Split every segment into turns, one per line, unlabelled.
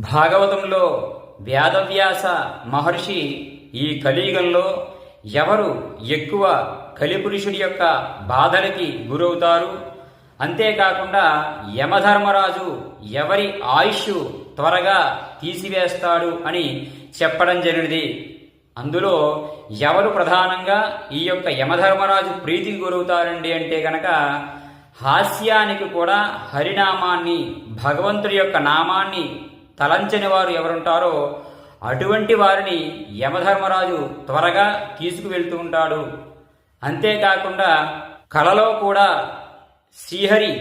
భాగవతంలో వేదవ్యాస మహర్షి ఈ కలియుగంలో ఎవరు ఎక్కువ కలిపురుషుడి యొక్క బాధలకి గురవుతారు? అంతేకాకుండా యమధర్మరాజు ఎవరి ఆయుష్ త్వరగా తీసివేస్తాడు అని చెప్పడం జరిగింది అందులో ఎవరు ప్రధానంగా ఈ యొక్క యమధర్మరాజు ప్రీతికి గురవుతారండి అంటే గనక హాస్యానికి కూడా హరినామాన్ని భగవంతుడి యొక్క నామాన్ని తలంచని వారు ఎవరుంటారో అటువంటి వారిని యమధర్మరాజు త్వరగా తీసుకువెళ్తూ ఉంటాడు. అంతేకాకుండా కలలో కూడా శ్రీహరి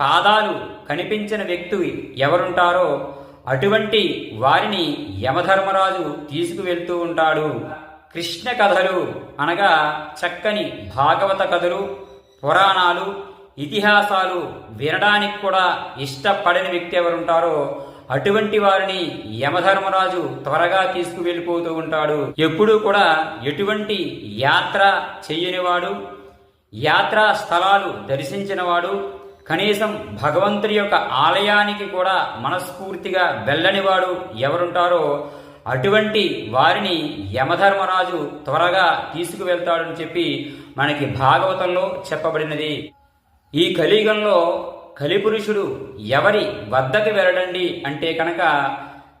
పాదాలు కనిపించిన వ్యక్తి ఎవరుంటారో అటువంటి వారిని యమధర్మరాజు తీసుకువెళ్తూ ఉంటాడు. కృష్ణ కథలు అనగా చక్కని భాగవత కథలు పురాణాలు ఇతిహాసాలు వినడానికి కూడా ఇష్టపడని వ్యక్తి ఎవరుంటారో అటువంటి వారిని యమధర్మరాజు త్వరగా తీసుకువెళ్ళిపోతూ ఉంటాడు. ఎప్పుడూ కూడా ఎటువంటి యాత్ర చేయనివాడు యాత్రా స్థలాలు దర్శించినవాడు కనీసం భగవంతుడి యొక్క ఆలయానికి కూడా మనస్ఫూర్తిగా వెళ్ళనివాడు ఎవరుంటారో అటువంటి వారిని యమధర్మరాజు త్వరగా తీసుకువెళ్తాడని చెప్పి మనకి భాగవతంలో చెప్పబడినది. ఈ కలియుగంలో కలిపురుషుడు ఎవరి వద్దకు వెళ్ళడండి అంటే కనుక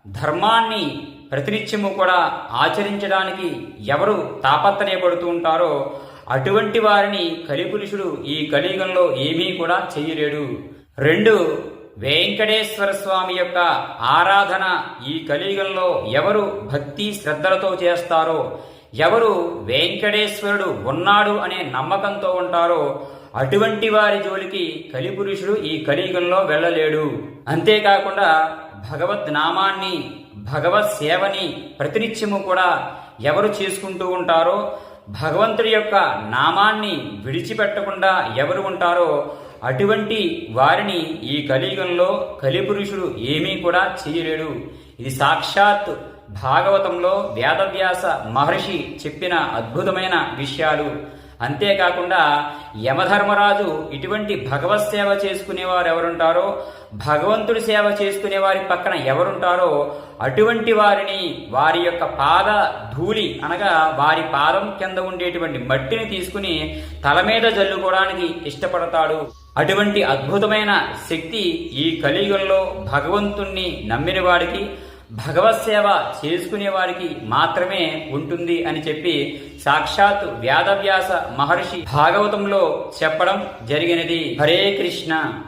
ధర్మాన్ని ప్రతినిత్యము కూడా ఆచరించడానికి ఎవరు తాపత్రయపడుతూ ఉంటారో అటువంటి వారిని కలిపురుషుడు ఈ కలియుగంలో ఏమీ కూడా చేయలేడు. రెండు వెంకటేశ్వర స్వామి యొక్క ఆరాధన ఈ కలియుగంలో ఎవరు భక్తి శ్రద్ధలతో చేస్తారో ఎవరు వెంకటేశ్వరుడు ఉన్నాడు అనే నమ్మకంతో ఉంటారో అటువంటి వారి జోలికి కలిపురుషుడు ఈ కలియుగంలో వెళ్ళలేడు. అంతేకాకుండా భగవద్ నామాన్ని భగవత్ సేవని ప్రతినిత్యము కూడా ఎవరు చేసుకుంటూ ఉంటారో భగవంతుడి యొక్క నామాన్ని విడిచిపెట్టకుండా ఎవరు ఉంటారో అటువంటి వారిని ఈ కలియుగంలో కలిపురుషుడు ఏమీ కూడా చేయలేడు. ఇది సాక్షాత్ భాగవతంలో వేదవ్యాస మహర్షి చెప్పిన అద్భుతమైన విషయాలు. అంతేకాకుండా యమధర్మరాజు ఇటువంటి భగవత్ సేవ చేసుకునేవారు ఎవరుంటారో భగవంతుడి సేవ చేసుకునే వారి పక్కన ఎవరుంటారో అటువంటి వారిని వారి యొక్క పాద ధూళి అనగా వారి పాదం కింద ఉండేటువంటి మట్టిని తీసుకుని తల మీద జల్లుకోవడానికి ఇష్టపడతాడు. అటువంటి అద్భుతమైన శక్తి ఈ కలియుగంలో భగవంతుణ్ణి నమ్మిన వాడికి భగవత్ సేవ చేసుకునే వారికి మాత్రమే ఉంటుంది అని చెప్పి సాక్షాత్ వేదవ్యాస మహర్షి భాగవతంలో చెప్పడం జరిగినది. హరే కృష్ణ.